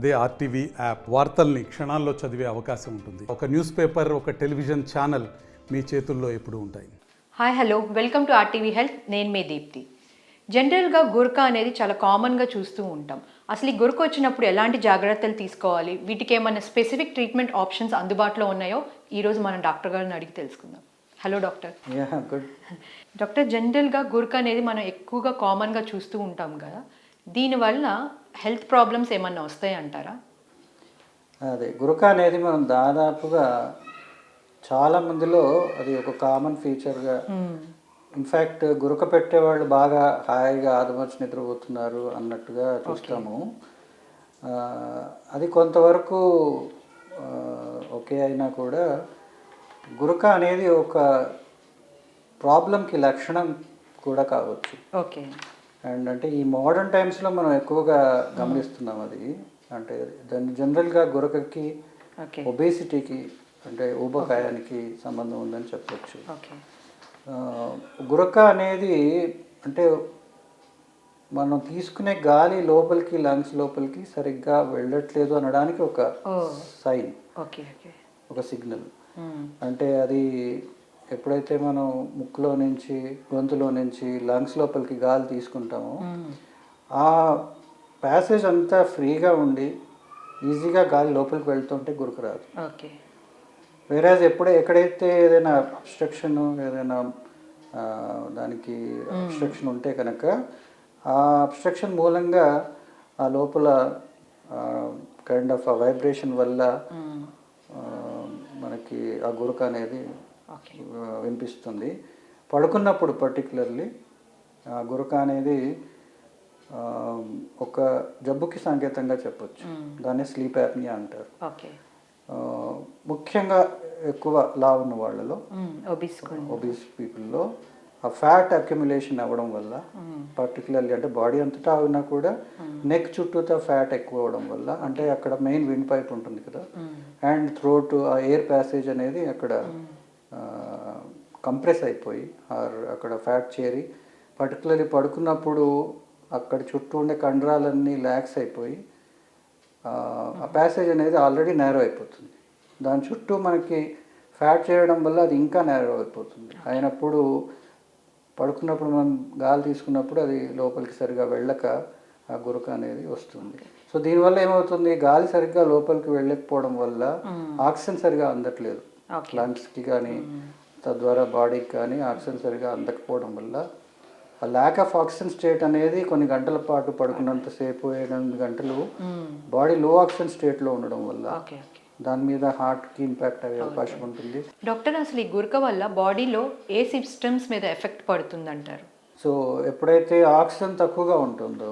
అదే RTV app వార్తల్ని క్షణాల్లో చదివే అవకాశం ఉంటుంది. ఒక న్యూస్ పేపర్ ఒక టెలివిజన్ ఛానల్ మీ చేతుల్లో ఎప్పుడూ ఉంటాయి. Hi hello welcome to RTV health నేను మీ దీప్తి. జనరల్గా గురక అనేది చాలా కామన్గా చూస్తూ ఉంటాం. అసలు ఈ గురక వచ్చినప్పుడు ఎలాంటి జాగ్రత్తలు తీసుకోవాలి? వీటికి ఏమైనా స్పెసిఫిక్ ట్రీట్మెంట్ ఆప్షన్స్ అందుబాటులో ఉన్నాయో? ఈరోజు మనం డాక్టర్ గారిని అడిగి తెలుసుకుందాం. Hello doctor. Yeah good doctor జనరల్గా గురక అనేది మనం ఎక్కువగా కామన్గా చూస్తూ ఉంటాం కదా. దీనివల్ల హెల్త్ ప్రాబ్లమ్స్ ఏమన్నా వస్తాయి అంటారా అదే గురక అనేది మనం దాదాపుగా చాలా మందిలో అది ఒక కామన్ ఫీచర్గా ఇన్ఫ్యాక్ట్ గురక పెట్టేవాళ్ళు బాగా హాయిగా ఆదమర్చి నిద్రపోతున్నారు అన్నట్టుగా చూస్తాము. అది కొంతవరకు ఓకే అయినా కూడా గురక అనేది ఒక ప్రాబ్లంకి లక్షణం కూడా కావచ్చు. ఓకే. అండ్ అంటే ఈ మోడర్న్ టైమ్స్లో మనం ఎక్కువగా గమనిస్తున్నాం అది. అంటే దాని జనరల్గా గురకకి ఒబేసిటీకి అంటే ఊబకాయానికి సంబంధం ఉందని చెప్పొచ్చు. గురక అనేది అంటే మనం తీసుకునే గాలి లోపలికి లంగ్స్ లోపలికి సరిగ్గా వెళ్ళట్లేదు అనడానికి ఒక సైన్. ఒక సిగ్నల్. అంటే అది ఎప్పుడైతే మనం ముక్కులో నుంచి గొంతులో నుంచి లంగ్స్ లోపలికి గాలి తీసుకుంటామో ఆ ప్యాసేజ్ అంతా ఫ్రీగా ఉండి ఈజీగా గాలి లోపలికి వెళ్తుంటే గురకు రాదు. ఓకే. వేరేజ్ ఎప్పుడే ఎక్కడైతే ఏదైనా అబ్స్ట్రక్షన్ ఏదైనా దానికి అబ్స్ట్రక్షన్ ఉంటే కనుక ఆ అబ్స్ట్రక్షన్ మూలంగా ఆ లోపల కైండ్ ఆఫ్ ఆ వైబ్రేషన్ వల్ల మనకి ఆ గురక అనేది వినిపిస్తుంది. పడుకున్నప్పుడు పర్టికులర్లీ గురక అనేది ఒక జబ్బుకి సంకేతంగా చెప్పొచ్చు. దాన్ని స్లీప్ యాప్నియా అంటారు. ముఖ్యంగా ఎక్కువ లావు ఉన్న వాళ్ళలో ఒబీస్ పీపుల్లో ఆ ఫ్యాట్ అక్యుములేషన్ అవ్వడం వల్ల పర్టికులర్లీ అంటే బాడీ అంతటా అయినా కూడా నెక్ చుట్టూతో ఫ్యాట్ ఎక్కువ అవ్వడం వల్ల అంటే అక్కడ మెయిన్ విండ్ పైప్ ఉంటుంది కదా అండ్ థ్రోట్ ఆ ఎయిర్ ప్యాసేజ్ అనేది అక్కడ కంప్రెస్ అయిపోయి ఆర్ అక్కడ ఫ్యాట్ చేరి పర్టికులర్లీ పడుకున్నప్పుడు అక్కడ చుట్టూ ఉండే కండరాలన్నీ ల్యాక్స్ అయిపోయి ఆ, ప్యాసేజ్ అనేది ఆల్రెడీ నేరో అయిపోతుంది. దాని చుట్టూ మనకి ఫ్యాట్ చేయడం వల్ల అది ఇంకా నేరో అయిపోతుంది. అయినప్పుడు పడుకున్నప్పుడు మనం గాలి తీసుకున్నప్పుడు అది లోపలికి సరిగా వెళ్ళక ఆ గురక అనేది వస్తుంది. సో దీనివల్ల ఏమవుతుంది? గాలి సరిగ్గా లోపలికి వెళ్ళకపోవడం వల్ల ఆక్సిజన్ సరిగా అందట్లేదు. లంగ్స్కి కానీ తద్వారా బాడీకి కానీ ఆక్సిజన్ సరిగా అందకపోవడం వల్ల ఆ ల్యాక్ ఆఫ్ ఆక్సిజన్ స్టేట్ అనేది కొన్ని గంటల పాటు పడుకున్నంతసేపు ఎనిమిది గంటలు బాడీ లో ఆక్సిజన్ స్టేట్లో ఉండడం వల్ల దాని మీద హార్ట్కి ఇంపాక్ట్ అయ్యే అవకాశం ఉంటుంది. డాక్టర్ అసలు ఈ గురక వల్ల బాడీలో ఏ సిస్టమ్స్ మీద ఎఫెక్ట్ పడుతుంది అంటారు సో ఎప్పుడైతే ఆక్సిజన్ తక్కువగా ఉంటుందో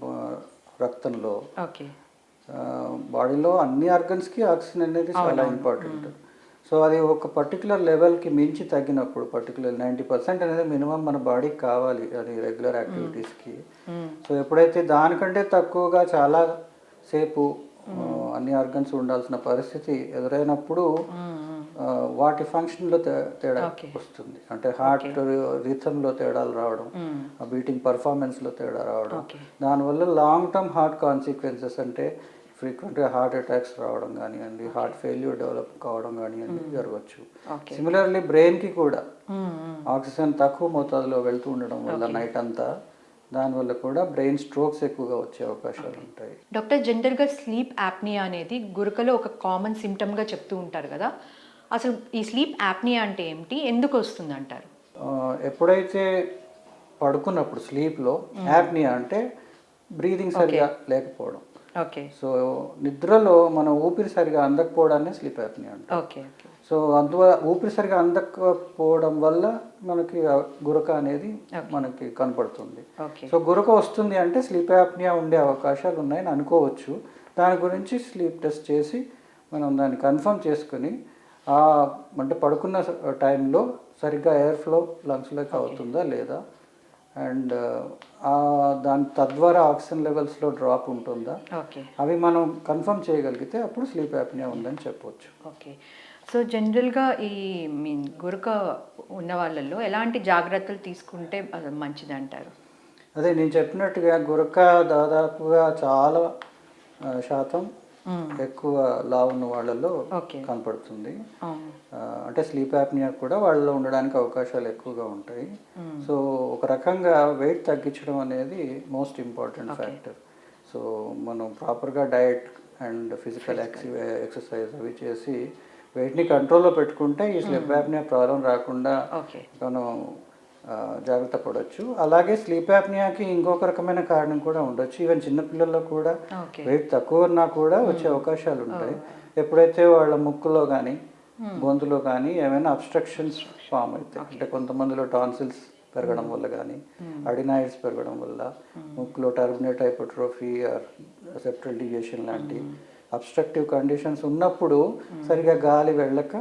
బ- రక్తంలో బాడీలో అన్ని ఆర్గన్స్కి ఆక్సిజన్ అనేది చాలా ఇంపార్టెంట్. సో అది ఒక పర్టికులర్ లెవెల్కి మించి తగ్గినప్పుడు పర్టికులర్ నైంటీ పర్సెంట్ అనేది మినిమం మన బాడీకి కావాలి అది రెగ్యులర్ యాక్టివిటీస్కి సో ఎప్పుడైతే దానికంటే తక్కువగా చాలా సేపు అన్ని ఆర్గన్స్ ఉండాల్సిన పరిస్థితి ఎదురైనప్పుడు వాటి ఫంక్షన్లో తేడా వస్తుంది. అంటే హార్ట్ రిథంలో తేడాలు రావడం ఆ బీటింగ్ పర్ఫార్మెన్స్లో తేడా రావడం. దానివల్ల లాంగ్ టర్మ్ హార్ట్ కాన్సిక్వెన్సెస్ అంటే ఫ్రీక్వెంట్గా హార్ట్ అటాక్స్ రావడం కానివ్వండి హార్ట్ ఫెయిల్యూర్ డెవలప్ కావడం కానివ్వండి జరగవచ్చు. ఓకే సిమిలర్లీ బ్రెయిన్కి కూడా ఆక్సిజన్ తక్కువ మోతాదులో వెళ్తూ ఉండడం వల్ల నైట్ అంతా దానివల్ల కూడా బ్రెయిన్ స్ట్రోక్స్ ఎక్కువగా వచ్చే అవకాశాలు ఉంటాయి. డాక్టర్ జనరల్గా స్లీప్ యాప్నియా అనేది గురకలో ఒక కామన్ సిమ్టమ్గా చెప్తూ ఉంటారు కదా. అసలు ఈ స్లీప్ యాప్నియా అంటే ఏమిటి? ఎందుకు వస్తుంది అంటారు ఎప్పుడైతే పడుకున్నప్పుడు స్లీప్లో యాప్నియా అంటే బ్రీదింగ్ సరిగా లేకపోవడం. ఓకే. సో నిద్రలో మనం ఊపిరి సరిగా అందకపోవడాన్ని స్లీప్ యాప్నియా అంటాం. ఓకే సో అందువల్ల ఊపిరి సరిగా అందకపోవడం వల్ల మనకి గురక అనేది మనకి కనపడుతుంది. సో గురక వస్తుంది అంటే స్లీప్ యాప్నియా ఉండే అవకాశాలు ఉన్నాయని అనుకోవచ్చు. దాని గురించి స్లీప్ టెస్ట్ చేసి మనం దాన్ని కన్ఫర్మ్ చేసుకుని అంటే పడుకున్న టైంలో సరిగ్గా ఎయిర్ ఫ్లో లంగ్స్లోకి అవుతుందా లేదా? అండ్ దాని తద్వారా ఆక్సిజన్ లెవెల్స్లో డ్రాప్ ఉంటుందా? ఓకే. అవి మనం కన్ఫర్మ్ చేయగలిగితే అప్పుడు స్లీప్ యాప్నియా ఉందని చెప్పవచ్చు ఓకే. సో జనరల్గా ఈ మీన్ గురక ఉన్న వాళ్ళల్లో ఎలాంటి జాగ్రత్తలు తీసుకుంటే అది మంచిది అంటారు అదే నేను చెప్పినట్టుగా గురక దాదాపుగా చాలా శాతం ఎక్కువ లావు ఉన్న వాళ్ళలో కనపడుతుంది. ఆ, అంటే స్లీప్ యాప్నియా కూడా వాళ్ళలో ఉండడానికి అవకాశాలు ఎక్కువగా ఉంటాయి. సో ఒక రకంగా వెయిట్ తగ్గించడం అనేది మోస్ట్ ఇంపార్టెంట్ ఫ్యాక్టర్. సో మనం ప్రాపర్గా డయట్ అండ్ ఫిజికల్ ఎక్సర్సైజ్ అవి చేసి వెయిట్ని కంట్రోల్లో పెట్టుకుంటే ఈ స్లీప్ యాప్నియా ప్రాబ్లం రాకుండా మనం జాగ్రత్త పడవచ్చు అలాగే స్లీప్ యాప్నియాకి ఇంకొక రకమైన కారణం కూడా ఉండొచ్చు. ఈవెన్ చిన్నపిల్లల్లో కూడా వెయిట్ తక్కువ ఉన్నా కూడా వచ్చే అవకాశాలు ఉంటాయి. ఎప్పుడైతే వాళ్ళ ముక్కులో కానీ గొంతులో కానీ ఏమైనా అబ్స్ట్రక్షన్స్ ఫామ్ అవుతాయి. అంటే కొంతమందిలో టాన్సిల్స్ పెరగడం వల్ల కానీ అడినాయిడ్స్ పెరగడం వల్ల ముక్కులో turbinate hypertrophy or septal deviation లాంటి అబ్స్ట్రక్టివ్ కండిషన్స్ ఉన్నప్పుడు సరిగా గాలి వెళ్ళక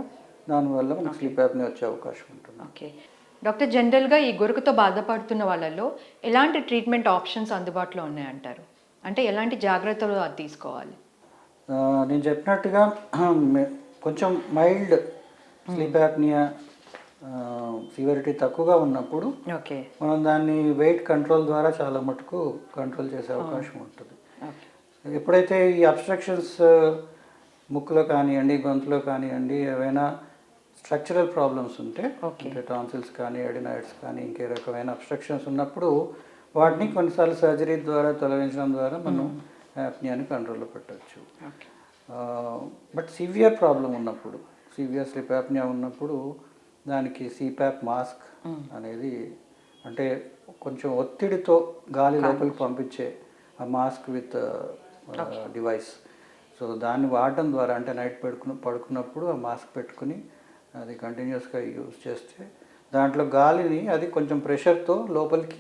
దానివల్ల మనకు స్లీప్ యాప్ని వచ్చే అవకాశం ఉంటుంది. ఓకే. డాక్టర్ జనరల్గా ఈ గురుకుతో బాధపడుతున్న వాళ్ళలో ఎలాంటి ట్రీట్మెంట్ ఆప్షన్స్ అందుబాటులో ఉన్నాయంటారు? అంటే ఎలాంటి జాగ్రత్తలు అది తీసుకోవాలి? నేను చెప్పినట్టుగా కొంచెం మైల్డ్ స్లీప్ యాప్నియా తక్కువగా ఉన్నప్పుడు ఓకే. మనం దాన్ని వెయిట్ కంట్రోల్ ద్వారా చాలా మటుకు కంట్రోల్ చేసే అవకాశం ఉంటుంది. ఎప్పుడైతే ఈ అబ్స్ట్రక్షన్స్ ముక్కులో కానివ్వండి గొంతులో కానివ్వండి ఏవైనా స్ట్రక్చరల్ ప్రాబ్లమ్స్ ఉంటే. అంటే టాన్సిల్స్ కానీ ఎడినాయిడ్స్ కానీ ఇంకే రకమైన అబ్స్ట్రక్షన్స్ ఉన్నప్పుడు వాటిని కొన్నిసార్లు సర్జరీ ద్వారా తొలగించడం ద్వారా మనం యాప్నియాని కంట్రోల్లో పెట్టవచ్చు బట్ సివియర్ ప్రాబ్లం ఉన్నప్పుడు సివియర్ స్లీప్ యాప్నియా ఉన్నప్పుడు దానికి సిప్యాప్ మాస్క్ అనేది అంటే కొంచెం ఒత్తిడితో గాలి లోపలికి పంపించే ఆ మాస్క్ విత్ డివైస్. సో దాన్ని వాడటం ద్వారా అంటే నైట్ పెట్టుకుని పడుకున్నప్పుడు ఆ మాస్క్ పెట్టుకుని అది కంటిన్యూస్గా యూజ్ చేస్తే దాంట్లో గాలిని అది కొంచెం ప్రెషర్తో లోపలికి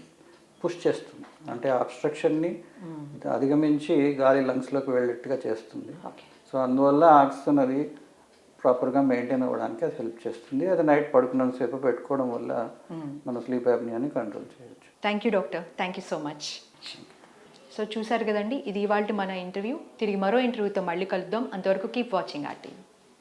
పుష్ చేస్తుంది. అంటే అబ్స్ట్రక్షన్ని అధిగమించి గాలి లంగ్స్లోకి వెళ్ళేట్టుగా చేస్తుంది. సో అందువల్ల ఆక్సిజన్ అది ప్రాపర్గా మెయింటైన్ అవ్వడానికి అది హెల్ప్ చేస్తుంది. అది నైట్ పడుకున్నంతసేపు పెట్టుకోవడం వల్ల మన స్లీప్ యాప్నియాని కంట్రోల్ చేయొచ్చు. Thank you doctor thank you so much so చూసారు కదండి ఇది ఇవాళ మన ఇంటర్వ్యూ తిరిగి మరో ఇంటర్వ్యూతో మళ్ళీ కలుద్దాం. అంతవరకు కీప్ వాచింగ్ ఆ టీవీ